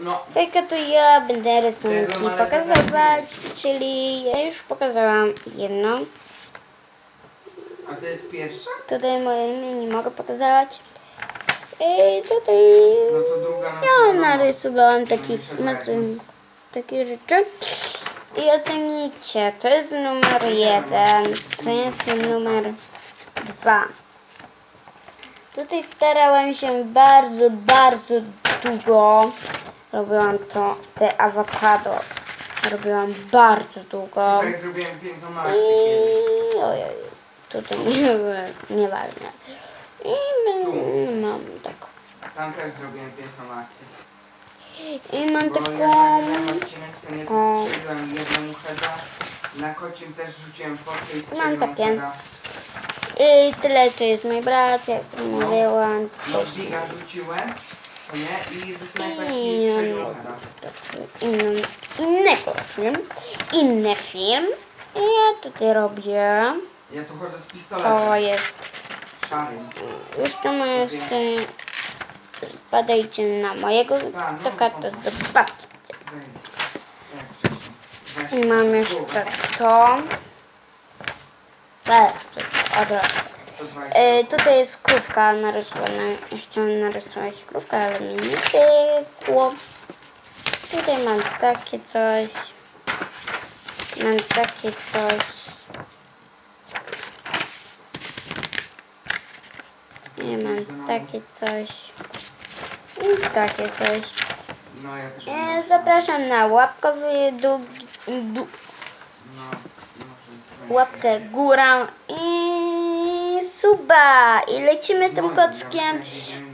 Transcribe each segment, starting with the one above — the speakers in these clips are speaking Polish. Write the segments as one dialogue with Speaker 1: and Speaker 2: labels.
Speaker 1: No,
Speaker 2: Hejka, to ja będę rysunki pokazywać, czyli ja już pokazałam jedną.
Speaker 1: a to jest pierwsza?
Speaker 2: Tutaj moje imię nie mogę pokazać. I tutaj
Speaker 1: No to druga
Speaker 2: ja narysowałam taki, takie rzeczy. I ocenicie, to jest numer jeden, to jest numer dwa. Tutaj starałam się bardzo, bardzo długo. Robiłam to, te awokado. Robiłam bardzo długo.
Speaker 1: Tutaj zrobiłem piękną akcję.
Speaker 2: I ojej, tutaj nie, nieważne. I m- mam taką.
Speaker 1: Tam też zrobiłem piękną akcję.
Speaker 2: I mam
Speaker 1: Bo ja
Speaker 2: taką.
Speaker 1: nagrałem odcinek, co nie
Speaker 2: O.
Speaker 1: to strzeliłem jedną heada. Na kocim też rzuciłem portę i
Speaker 2: Mam
Speaker 1: strzeliłem
Speaker 2: takie.
Speaker 1: heada.
Speaker 2: I tyle to jest mój brat, jak mówiłam.
Speaker 1: No
Speaker 2: Coś
Speaker 1: biga rzuciłem, co nie? I ze snajperki
Speaker 2: Inny, innego film. Inny film. I ja tutaj robię.
Speaker 1: Ja tu chodzę z
Speaker 2: To
Speaker 1: pistoletem
Speaker 2: jest.
Speaker 1: szarym.
Speaker 2: Jeszcze moje jeszcze. Spadajcie na mojego.
Speaker 1: no,
Speaker 2: Taka to zobaczcie. I mam jeszcze to. To od razu.
Speaker 1: 120.
Speaker 2: E, tutaj jest krówka narysowana. Ja chciałam narysować krówkę, ale mi nie pykło. Tutaj mam takie coś. Mam takie coś. I mam takie coś. I takie coś.
Speaker 1: No
Speaker 2: E, zapraszam na łapkowy długi, du,
Speaker 1: No,
Speaker 2: łapkę górę i suba. I lecimy tym kockiem.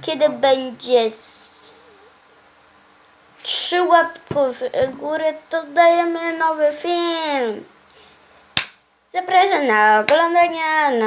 Speaker 2: Kiedy
Speaker 1: nie-
Speaker 2: będzie trzy łapki w górę, to dajemy nowy film. Zapraszam na oglądanie na